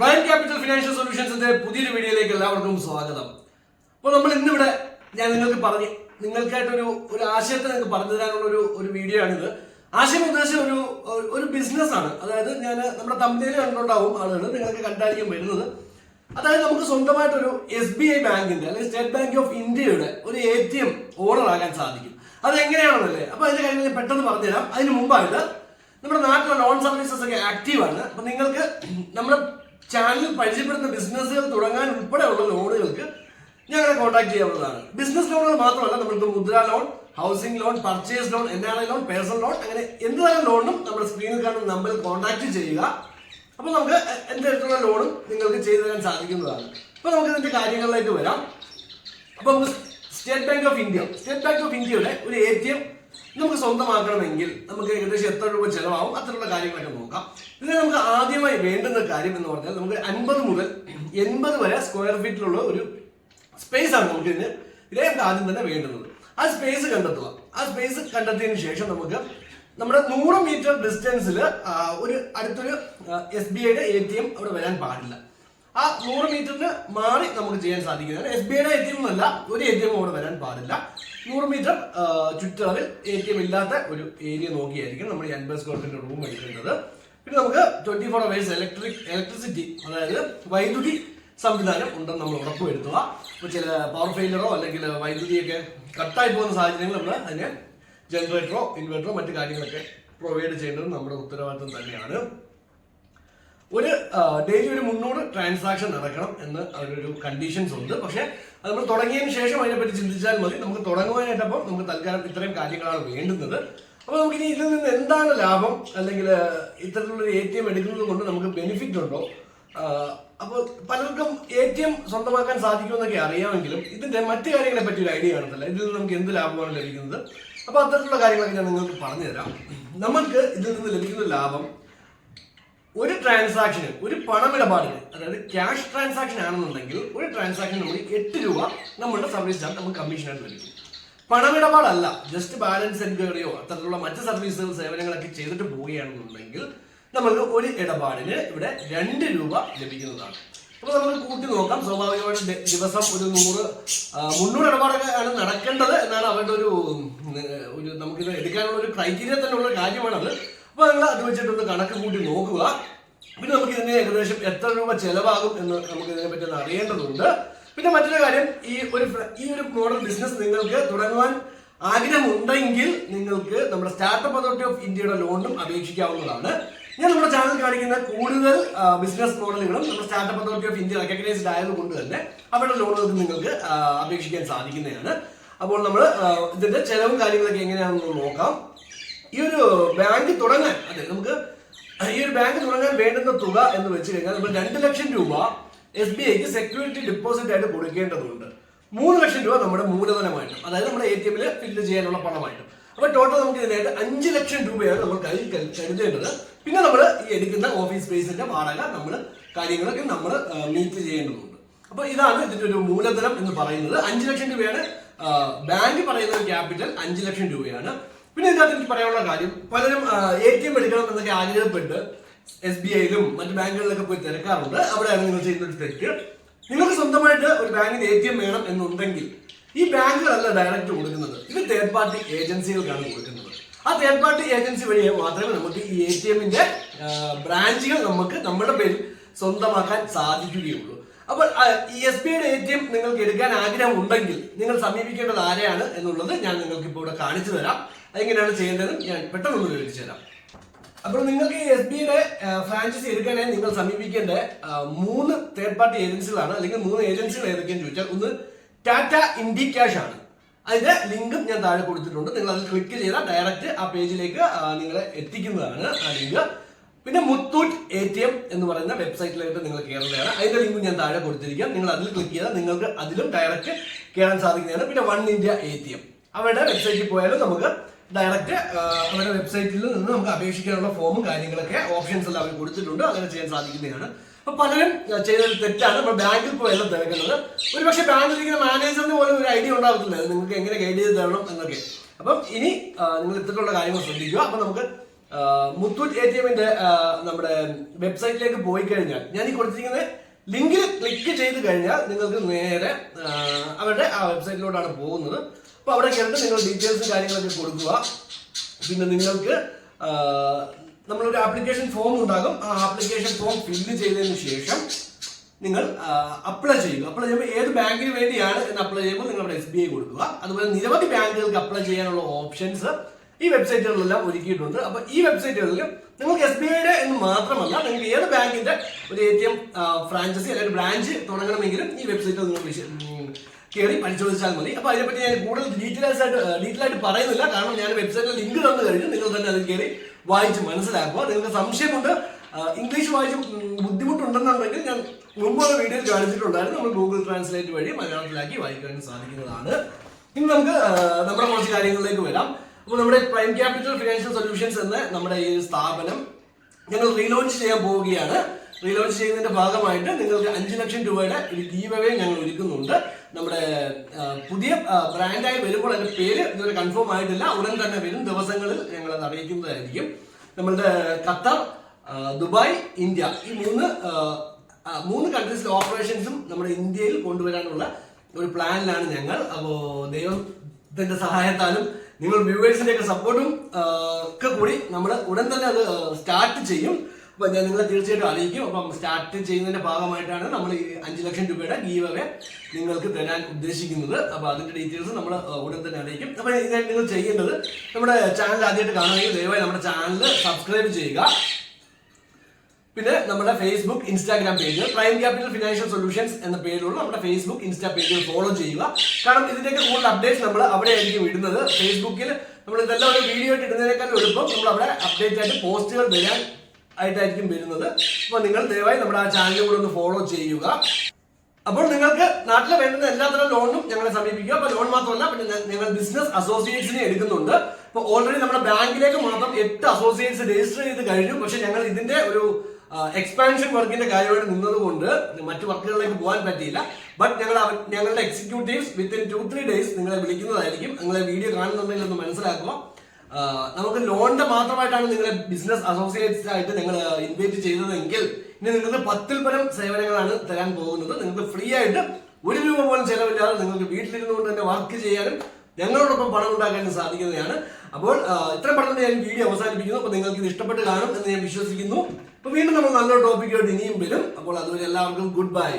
Prime Capital financial സൊല്യൂഷൻസിന്റെ പുതിയൊരു വീഡിയോയിലേക്ക് എല്ലാവർക്കും സ്വാഗതം. അപ്പോൾ നമ്മൾ ഇന്നിവിടെ ഞാൻ നിങ്ങൾക്ക് പറഞ്ഞ് നിങ്ങൾക്കായിട്ടൊരു ഒരു ആശയത്തെ നിങ്ങൾക്ക് പറഞ്ഞു തരാനുള്ള ഒരു ഒരു വീഡിയോ ആണിത്. ആശയം ഉദ്ദേശം ഒരു ഒരു ബിസിനസ് ആണ്. അതായത് ഞാൻ നമ്മുടെ തമ്മിൽ കണ്ടുണ്ടാവും ആളുകൾ നിങ്ങൾക്ക് കണ്ടായിരിക്കും വരുന്നത്. അതായത് നമുക്ക് സ്വന്തമായിട്ടൊരു എസ് ബി ഐ ബാങ്കിന്റെ അല്ലെങ്കിൽ സ്റ്റേറ്റ് ബാങ്ക് ഓഫ് ഇന്ത്യയുടെ ഒരു എ ടി എം ഓണർ ആകാൻ സാധിക്കും. അത് എങ്ങനെയാണെന്നല്ലേ അപ്പൊ അതിന്റെ കാര്യങ്ങൾ ഞാൻ പെട്ടെന്ന് പറഞ്ഞുതരാം. അതിന് മുമ്പായിട്ട് നമ്മുടെ നാട്ടിലെ ലോൺ സർവീസസ് ഒക്കെ ആക്റ്റീവ് ആണ്. അപ്പൊ നിങ്ങൾക്ക് നമ്മുടെ ചാനലിൽ പരിചയപ്പെടുന്ന ബിസിനസ്സുകൾ തുടങ്ങാൻ ഉൾപ്പെടെയുള്ള ലോണുകൾക്ക് ഞങ്ങളെ കോൺടാക്ട് ചെയ്യാവുന്നതാണ്. ബിസിനസ് ലോണുകൾ മാത്രമല്ല നമ്മൾക്ക് Mudra loan housing loan purchase loan N R I loan personal loan അങ്ങനെ എന്ത് തരം ലോണും നമ്മുടെ സ്ക്രീനിൽ കാണുന്ന നമ്പറിൽ കോൺടാക്ട് ചെയ്യുക. അപ്പോൾ നമുക്ക് എന്ത് തരത്തിലുള്ള ലോണും നിങ്ങൾക്ക് ചെയ്തു തരാൻ സാധിക്കുന്നതാണ്. അപ്പൊ നമുക്ക് ഇതിന്റെ കാര്യങ്ങളിലേക്ക് വരാം. അപ്പോൾ State Bank of India State Bank of ഇന്ത്യയുടെ ഒരു എ ടി എം നമുക്ക് സ്വന്തമാക്കണമെങ്കിൽ നമുക്ക് ഏകദേശം എത്ര രൂപ ചെലവാകും അത്തരമുള്ള കാര്യങ്ങളൊക്കെ നോക്കാം. ഇതിന് നമുക്ക് ആദ്യമായി വേണ്ടുന്ന കാര്യം എന്ന് പറഞ്ഞാൽ നമുക്ക് അൻപത് മുതൽ എൺപത് വരെ സ്ക്വയർ ഫീറ്റിലുള്ള ഒരു സ്പേസ് ആണ് നമുക്ക് ഇതിന് ഇതേ ആദ്യം തന്നെ വേണ്ടുന്നത്. ആ സ്പേസ് കണ്ടെത്തുക. ആ സ്പേസ് കണ്ടെത്തിയതിനു ശേഷം നമുക്ക് നമ്മുടെ നൂറ് മീറ്റർ ഡിസ്റ്റൻസിൽ ഒരു അടുത്തൊരു എസ് ബി ഐയുടെ എ ടി എം അവിടെ വരാൻ പാടില്ല. ആ നൂറ് മീറ്ററിന് മാറി നമുക്ക് ചെയ്യാൻ സാധിക്കുന്നതാണ് എസ് ബി ഐയുടെ എ ടി എം എന്നല്ല ഒരു എ ടി എം അവിടെ വരാൻ പാടില്ല. നൂറ് മീറ്റർ ചുറ്റളവിൽ എ ടി എം ഇല്ലാത്ത ഒരു ഏരിയ നോക്കിയായിരിക്കും നമ്മൾ ഈ സ്ക്വയർ ഫീറ്റ് റൂം എടുക്കേണ്ടത് പിന്നെ നമുക്ക് twenty four hours electric electricity അതായത് വൈദ്യുതി സംവിധാനം ഉണ്ടെന്ന് നമ്മൾ ഉറപ്പുവരുത്തുക. ഇപ്പോൾ ചില പവർ ഫെയിലറോ അല്ലെങ്കിൽ വൈദ്യുതിയൊക്കെ കട്ടായി പോകുന്ന സാഹചര്യങ്ങൾ നമ്മൾ അതിന് ജനറേറ്ററോ ഇൻവെർട്ടറോ മറ്റു കാര്യങ്ങളൊക്കെ പ്രൊവൈഡ് ചെയ്യേണ്ടത് നമ്മുടെ ഉത്തരവാദിത്വം തന്നെയാണ്. ഒരു ഡെയിലി ഒരു മുന്നൂറ് ട്രാൻസാക്ഷൻ നടക്കണം എന്ന് അതിനൊരു കണ്ടീഷൻസ് ഉണ്ട്. പക്ഷേ അത് നമ്മൾ തുടങ്ങിയതിന് ശേഷം അതിനെപ്പറ്റി ചിന്തിച്ചാൽ മതി. നമുക്ക് തുടങ്ങുവാനായിട്ടപ്പോൾ നമുക്ക് തൽക്കാലം ഇത്രയും കാര്യങ്ങളാണ് വേണ്ടുന്നത്. അപ്പോൾ നമുക്കിനി ഇതിൽ നിന്ന് എന്താണ് ലാഭം? അല്ലെങ്കിൽ ഇത്തരത്തിലുള്ള എ ടി എം എടുക്കുന്നത് കൊണ്ട് നമുക്ക് ബെനിഫിറ്റ് ഉണ്ടോ? അപ്പോൾ പലർക്കും എ ടി എം സ്വന്തമാക്കാൻ സാധിക്കുമെന്നൊക്കെ അറിയാമെങ്കിലും ഇതിന്റെ മറ്റു കാര്യങ്ങളെ പറ്റി ഒരു ഐഡിയ കാണത്തില്ല. ഇതിൽ നിന്ന് നമുക്ക് എന്ത് ലാഭമാണ് ലഭിക്കുന്നത്? അപ്പോൾ അത്തരത്തിലുള്ള കാര്യങ്ങളൊക്കെ ഞാൻ നിങ്ങൾക്ക് പറഞ്ഞുതരാം. നമുക്ക് ഇതിൽ നിന്ന് ലഭിക്കുന്ന ലാഭം ഒരു ട്രാൻസാക്ഷന് ഒരു പണമിടപാടിന് അതായത് ക്യാഷ് ട്രാൻസാക്ഷൻ ആണെന്നുണ്ടെങ്കിൽ ഒരു ട്രാൻസാക്ഷൻ നമ്മൾ എട്ട് രൂപ നമ്മളുടെ സർവീസ് ചാർജ് നമുക്ക് കമ്മീഷനായിട്ട് ലഭിക്കും. പണമിടപാടല്ല ജസ്റ്റ് ബാലൻസ് എൻക്വയറിയോ അത്തരത്തിലുള്ള മറ്റ് സർവീസുകൾ സേവനങ്ങളൊക്കെ ചെയ്തിട്ട് പോവുകയാണെന്നുണ്ടെങ്കിൽ നമുക്ക് ഒരു ഇടപാടിന് ഇവിടെ രണ്ട് രൂപ ലഭിക്കുന്നതാണ്. അപ്പോൾ നമ്മൾ കൂട്ടി നോക്കാം. സ്വാഭാവികമായിട്ട് ദിവസം ഒരു നൂറ് മുന്നൂറ് ഇടപാടൊക്കെ ആണ് നടക്കേണ്ടത് എന്നാണ് അവരുടെ ഒരു ഒരു നമുക്കിത് എടുക്കാനുള്ള ഒരു ക്രൈറ്റീരിയ തന്നെ ഉള്ള കാര്യമാണത്. അപ്പോൾ നിങ്ങൾ അത് വെച്ചിട്ടൊന്ന് കണക്ക് കൂട്ടി നോക്കുക. പിന്നെ നമുക്ക് ഇതിന് ഏകദേശം എത്ര രൂപ ചെലവാകും എന്ന് നമുക്ക് ഇതിനെ പറ്റി അറിയേണ്ടതുണ്ട്. പിന്നെ മറ്റൊരു കാര്യം ഈ ഒരു ഈ ഒരു മോഡൽ ബിസിനസ് നിങ്ങൾക്ക് തുടങ്ങുവാൻ ആഗ്രഹമുണ്ടെങ്കിൽ നിങ്ങൾക്ക് നമ്മുടെ സ്റ്റാർട്ടപ്പ് അതോറിറ്റി ഓഫ് ഇന്ത്യയുടെ ലോണും അപേക്ഷിക്കാവുന്നതാണ്. ഞാൻ നമ്മുടെ ചാനൽ കാണിക്കുന്ന കൂടുതൽ ബിസിനസ് മോഡലുകളും നമ്മുടെ startup authority of India recognised ആയതുകൊണ്ട് തന്നെ അവരുടെ ലോണുകൾക്ക് നിങ്ങൾക്ക് അപേക്ഷിക്കാൻ സാധിക്കുന്നതാണ്. അപ്പോൾ നമ്മൾ ഇതിന്റെ ചെലവും കാര്യങ്ങളൊക്കെ എങ്ങനെയാണെന്ന് നോക്കാം. ഈ ഒരു ബാങ്ക് തുടങ്ങാൻ അതെ നമുക്ക് ഈ ഒരു ബാങ്ക് തുടങ്ങാൻ വേണ്ടുന്ന തുക എന്ന് വെച്ച് കഴിഞ്ഞാൽ നമ്മൾ രണ്ട് ലക്ഷം രൂപ എസ് ബി ഐക്ക് സെക്യൂരിറ്റി ഡെപ്പോസിറ്റ് ആയിട്ട് കൊടുക്കേണ്ടതുണ്ട്. മൂന്ന് ലക്ഷം രൂപ നമ്മുടെ മൂലധനമായിട്ടും അതായത് നമ്മുടെ എ ടി എമ്മിൽ ഫില്ല് ചെയ്യാനുള്ള പണമായിട്ടും. അപ്പോൾ ടോട്ടൽ നമുക്ക് ഇതിനായിട്ട് അഞ്ച് ലക്ഷം രൂപയാണ് നമ്മൾ കയ്യിൽ കരു- കരുതേണ്ടത്. പിന്നെ നമ്മൾ ഈ എടുക്കുന്ന ഓഫീസ് സ്പേസിന്റെ വാടക നമ്മൾ കാര്യങ്ങളൊക്കെ നമ്മൾ മീറ്റ് ചെയ്യേണ്ടതുണ്ട്. അപ്പോൾ ഇതാണ് ഇതിന്റെ ഒരു മൂലധനം എന്ന് പറയുന്നത്. അഞ്ച് ലക്ഷം രൂപയാണ് ബാങ്ക് പറയുന്ന ക്യാപിറ്റൽ അഞ്ച് ലക്ഷം രൂപയാണ്. പിന്നെ ഇതിനകത്ത് എനിക്ക് പറയാനുള്ള കാര്യം പലരും എ ടി എം എടുക്കണം എന്നൊക്കെ ആഗ്രഹപ്പെട്ട് എസ് ബി ഐയിലും മറ്റ് ബാങ്കുകളിലൊക്കെ പോയി തിരക്കാറുണ്ട്. അവിടെയാണ് നിങ്ങൾ ചെയ്യുന്ന ഒരു തെറ്റ്. നിങ്ങൾക്ക് സ്വന്തമായിട്ട് ഒരു ബാങ്കിന് എ ടി എം വേണം എന്നുണ്ടെങ്കിൽ ഈ ബാങ്കുകളല്ല ഡയറക്റ്റ് കൊടുക്കുന്നത്. ഇത് തേർഡ് പാർട്ടി ഏജൻസികൾക്കാണ് കൊടുക്കുന്നത്. ആ തേർഡ് പാർട്ടി ഏജൻസി വഴി മാത്രമേ നമുക്ക് ഈ എ ടി എമ്മിന്റെ ബ്രാഞ്ചുകൾ നമുക്ക് നമ്മുടെ പേരിൽ സ്വന്തമാക്കാൻ സാധിക്കുകയുള്ളൂ. അപ്പോൾ എസ് ബി ഐയുടെ എ ടി എം നിങ്ങൾക്ക് എടുക്കാൻ ആഗ്രഹം ഉണ്ടെങ്കിൽ നിങ്ങൾ സമീപിക്കേണ്ടത് ആരെയാണ് എന്നുള്ളത് ഞാൻ നിങ്ങൾക്ക് ഇപ്പോൾ ഇവിടെ കാണിച്ചു തരാം. അതെങ്ങനെയാണ് ചെയ്യേണ്ടത്? ഞാൻ പെട്ടെന്ന് വിവരിച്ചു തരാം. അപ്പോൾ നിങ്ങൾക്ക് എസ് ബിയുടെ ഫ്രാഞ്ചൈസി എടുക്കാനായി നിങ്ങൾ സമീപിക്കേണ്ട മൂന്ന് തേർഡ് പാർട്ടി ഏജൻസികളാണ് അല്ലെങ്കിൽ മൂന്ന് ഏജൻസികൾ ഏതൊക്കെയെന്ന് ചോദിച്ചാൽ ഒന്ന് ടാറ്റ ഇൻഡി ക്യാഷ് ആണ്. അതിന്റെ ലിങ്കും ഞാൻ താഴെ കൊടുത്തിട്ടുണ്ട്. നിങ്ങൾ അതിൽ ക്ലിക്ക് ചെയ്താൽ ഡയറക്റ്റ് ആ പേജിലേക്ക് നിങ്ങളെ എത്തിക്കുന്നതാണ് ആ ലിങ്ക്. പിന്നെ മുത്തൂറ്റ് എ ടി എം എന്ന് പറയുന്ന വെബ്സൈറ്റിലായിട്ട് നിങ്ങൾ കയറുന്നതാണ് അതിന്റെ ലിങ്ക് ഞാൻ താഴെ കൊടുത്തിരിക്കാം നിങ്ങൾ അതിൽ ക്ലിക്ക് ചെയ്താൽ നിങ്ങൾക്ക് അതിലും ഡയറക്റ്റ് കയറാൻ സാധിക്കുന്നതാണ്. പിന്നെ one India A T M അവരുടെ വെബ്സൈറ്റിൽ പോയാലും നമുക്ക് ഡയറക്റ്റ് അവരുടെ വെബ്സൈറ്റിൽ നിന്ന് നമുക്ക് അപേക്ഷിക്കാനുള്ള ഫോമും കാര്യങ്ങളൊക്കെ ഓപ്ഷൻസ് എല്ലാം അവർ കൊടുത്തിട്ടുണ്ട്. അങ്ങനെ ചെയ്യാൻ സാധിക്കുന്നതാണ്. അപ്പൊ പലരും ചെയ്ത തെറ്റാണ്. നമ്മൾ ബാങ്കിൽ പോയി എല്ലാം തിരക്കുന്നത്. ഒരു പക്ഷേ ബാങ്കിൽ ഇരിക്കുന്ന മാനേജറിന് പോലും ഒരു ഐഡിയ ഉണ്ടാകത്തില്ല നിങ്ങൾക്ക് എങ്ങനെ ഗൈഡ് ചെയ്ത് തരണം എന്നൊക്കെ. അപ്പം ഇനി നിങ്ങൾ ഇത്തരത്തിലുള്ള കാര്യങ്ങൾ ശ്രദ്ധിക്കുക. അപ്പൊ നമുക്ക് മുത്തൂറ്റ് എ ടി എമ്മിന്റെ നമ്മുടെ വെബ്സൈറ്റിലേക്ക് പോയി കഴിഞ്ഞാൽ ഞാൻ ഈ കൊടുത്തിരിക്കുന്ന ലിങ്കിൽ ക്ലിക്ക് ചെയ്ത് കഴിഞ്ഞാൽ നിങ്ങൾക്ക് നേരെ അവരുടെ ആ വെബ്സൈറ്റിലോട്ടാണ് പോകുന്നത്. അപ്പോൾ അവിടെ കേട്ട് നിങ്ങൾ ഡീറ്റെയിൽസും കാര്യങ്ങളൊക്കെ കൊടുക്കുക. പിന്നെ നിങ്ങൾക്ക് നമ്മളൊരു ആപ്ലിക്കേഷൻ ഫോം ഉണ്ടാകും. ആ ആപ്ലിക്കേഷൻ ഫോം ഫില്ല് ചെയ്തതിന് ശേഷം നിങ്ങൾ അപ്ലൈ ചെയ്യുക. അപ്ലൈ ചെയ്യുമ്പോൾ ഏത് ബാങ്കിന് വേണ്ടിയാണ് എന്ന് അപ്ലൈ ചെയ്യുമ്പോൾ നിങ്ങൾ അവിടെ എസ് ബി ഐ കൊടുക്കുക. അതുപോലെ നിരവധി ബാങ്കുകൾക്ക് അപ്ലൈ ചെയ്യാനുള്ള ഓപ്ഷൻസ് ഈ വെബ്സൈറ്റുകളിലെല്ലാം ഒരുക്കിയിട്ടുണ്ട്. അപ്പോൾ ഈ വെബ്സൈറ്റുകളിൽ നിങ്ങൾക്ക് എസ് ബി ഐയുടെ എന്ന് മാത്രമല്ല നിങ്ങൾക്ക് ഏത് ബാങ്കിന്റെ ഒരു എ ടി എം ഫ്രാഞ്ചൈസി അല്ലെങ്കിൽ ബ്രാഞ്ച് തുടങ്ങണമെങ്കിലും ഈ വെബ്സൈറ്റിൽ നിങ്ങൾ കയറി പരിശോധിച്ചാൽ മതി. അപ്പോൾ അതിനെപ്പറ്റി ഞാൻ കൂടുതൽ ഡീറ്റെയിൽസ് ആയിട്ട് ഡീറ്റെയിൽ ആയിട്ട് പറയുന്നില്ല. കാരണം ഞാൻ വെബ്സൈറ്റിൽ ലിങ്ക് തന്നു കഴിഞ്ഞു. നിങ്ങൾ തന്നെ അതിൽ കയറി വായിച്ച് മനസ്സിലാക്കുക. നിങ്ങൾക്ക് സംശയമുണ്ട് ഇംഗ്ലീഷ് വായിച്ച് ബുദ്ധിമുട്ടുണ്ടെന്നുണ്ടെങ്കിൽ ഞാൻ മുമ്പ് ഒരു വീഡിയോയിൽ കാണിച്ചിട്ടുണ്ടായിരുന്നു. നമ്മൾ ഗൂഗിൾ ട്രാൻസ്ലേറ്റ് വഴി മലയാളത്തിലാക്കി വായിക്കാൻ സാധിക്കുന്നതാണ്. ഇനി നമുക്ക് നമ്മുടെ കുറച്ച് കാര്യങ്ങളിലേക്ക് വരാം. അപ്പോൾ നമ്മുടെ പ്രൈം ക്യാപിറ്റൽ ഫിനാൻഷ്യൽ സൊല്യൂഷൻസ് എന്ന നമ്മുടെ ഈ സ്ഥാപനം ഞങ്ങൾ റീലോഞ്ച് ചെയ്യാൻ പോവുകയാണ്. റീലോഞ്ച് ചെയ്യുന്നതിന്റെ ഭാഗമായിട്ട് നിങ്ങൾക്ക് അഞ്ച് ലക്ഷം രൂപയുടെ ഒരു ഗീവ് ഞങ്ങൾ ഒരുക്കുന്നുണ്ട്. നമ്മുടെ പുതിയ ബ്രാൻഡായി വരുമ്പോൾ അതിന്റെ പേര് ഇതുവരെ കൺഫേം ആയിട്ടില്ല. ഉടൻ തന്നെ വരും ദിവസങ്ങളിൽ ഞങ്ങൾ അത് അറിയിക്കുന്നതായിരിക്കും. നമ്മളുടെ ഖത്തർ ദുബായ് ഇന്ത്യ ഈ മൂന്ന് മൂന്ന് കൺട്രീസിലെ ഓപ്പറേഷൻസും നമ്മുടെ ഇന്ത്യയിൽ കൊണ്ടുവരാനുള്ള ഒരു പ്ലാനിലാണ് ഞങ്ങൾ. അപ്പോൾ ദൈവത്തിന്റെ സഹായത്താലും നിങ്ങൾ വ്യൂവേഴ്സിന്റെ ഒക്കെ സപ്പോർട്ടും ഒക്കെ കൂടി നമ്മൾ ഉടൻ തന്നെ അത് സ്റ്റാർട്ട് ചെയ്യും. അപ്പൊ ഞാൻ നിങ്ങളെ തീർച്ചയായിട്ടും അറിയിക്കും. അപ്പം സ്റ്റാർട്ട് ചെയ്യുന്നതിന്റെ ഭാഗമായിട്ടാണ് നമ്മൾ ഈ അഞ്ച് ലക്ഷം രൂപയുടെ ഗീവ് അവേ നിങ്ങൾക്ക് തരാൻ ഉദ്ദേശിക്കുന്നത്. അപ്പൊ അതിന്റെ ഡീറ്റെയിൽസ് നമ്മൾ ഉടൻ തന്നെ അറിയിക്കും. അപ്പൊ ഇതിനായിട്ട് നിങ്ങൾ ചെയ്യേണ്ടത് നമ്മുടെ ചാനൽ ആദ്യമായിട്ട് കാണുകയും ദയവായി നമ്മുടെ ചാനൽ സബ്സ്ക്രൈബ് ചെയ്യുക. പിന്നെ നമ്മുടെ Facebook Instagram page Prime Capital Financial Solutions എന്ന പേരിലുള്ള നമ്മുടെ ഫേസ്ബുക്ക് ഇൻസ്റ്റാ പേജ് ഫോളോ ചെയ്യുക. കാരണം ഇതിന്റെയൊക്കെ കൂടുതൽ അപ്ഡേറ്റ്സ് നമ്മൾ അവിടെ ആയിരിക്കും ഇടുന്നത് ഫേസ്ബുക്കിൽ നമ്മൾ ഇതെല്ലാം ഒരു വീഡിയോ ആയിട്ട് ഇടുന്നതിനേക്കാൾ എളുപ്പം നമ്മൾ അവിടെ അപ്ഡേറ്റ് ആയിട്ട് പോസ്റ്റുകൾ വരാൻ ആയിട്ടായിരിക്കും വരുന്നത്. അപ്പോൾ നിങ്ങൾ ദയവായി നമ്മുടെ ആ ചാനൽ കൂടെ ഒന്ന് ഫോളോ ചെയ്യുക. അപ്പോൾ നിങ്ങൾക്ക് നാട്ടിൽ വേണ്ടുന്ന എല്ലാത്തരം ലോണും ഞങ്ങളെ സമീപിക്കുക അപ്പോൾ ലോൺ മാത്രമല്ല പിന്നെ നിങ്ങൾ ബിസിനസ് അസോസിയേറ്റ്സിനെ എടുക്കുന്നുണ്ട്. അപ്പോൾ ഓൾറെഡി നമ്മുടെ ബാങ്കിലേക്ക് മാത്രം എട്ട് അസോസിയേറ്റ്സ് രജിസ്റ്റർ ചെയ്ത് കഴിഞ്ഞു. പക്ഷെ ഞങ്ങൾ ഇതിന്റെ ഒരു എക്സ്പാൻഷൻ വർക്കിന്റെ കാര്യമായിട്ട് നിന്നതുകൊണ്ട് മറ്റു വർക്കുകളിലേക്ക് പോകാൻ പറ്റിയില്ല. ബട്ട് ഞങ്ങൾ ഞങ്ങളുടെ executives within two three days നിങ്ങളെ വിളിക്കുന്നതായിരിക്കും. നിങ്ങളെ വീഡിയോ കാണുന്നുണ്ടെങ്കിൽ ഒന്ന് മനസ്സിലാക്കുക. നമുക്ക് ലോണിന്റെ മാത്രമായിട്ടാണ് നിങ്ങളെ ബിസിനസ് അസോസിയേറ്റ്സ് ആയിട്ട് നിങ്ങൾ ഇൻവൈറ്റ് ചെയ്തതെങ്കിൽ ഇനി നിങ്ങൾക്ക് പത്തിൽ പരം സേവനങ്ങളാണ് തരാൻ പോകുന്നത്. നിങ്ങൾക്ക് ഫ്രീ ആയിട്ട് ഒരു രൂപ പോലും ചെലവില്ലാതെ നിങ്ങൾക്ക് വീട്ടിലിരുന്നു കൊണ്ട് തന്നെ വർക്ക് ചെയ്യാനും ഞങ്ങളോടൊപ്പം പണം ഉണ്ടാക്കാനും സാധിക്കുന്നതാണ്. അപ്പോൾ ഇത്ര പറഞ്ഞുകൊണ്ട് ഞാൻ വീഡിയോ അവസാനിപ്പിക്കുന്നു. അപ്പോൾ നിങ്ങൾക്ക് ഇത് ഇഷ്ടപ്പെട്ട് കാണും എന്ന് ഞാൻ വിശ്വസിക്കുന്നു. അപ്പോൾ വീണ്ടും നമ്മൾ നല്ലൊരു ടോപ്പിക്കായിട്ട് ഇനിയും വരും. അപ്പോൾ അതുവരെ എല്ലാവർക്കും ഗുഡ് ബൈ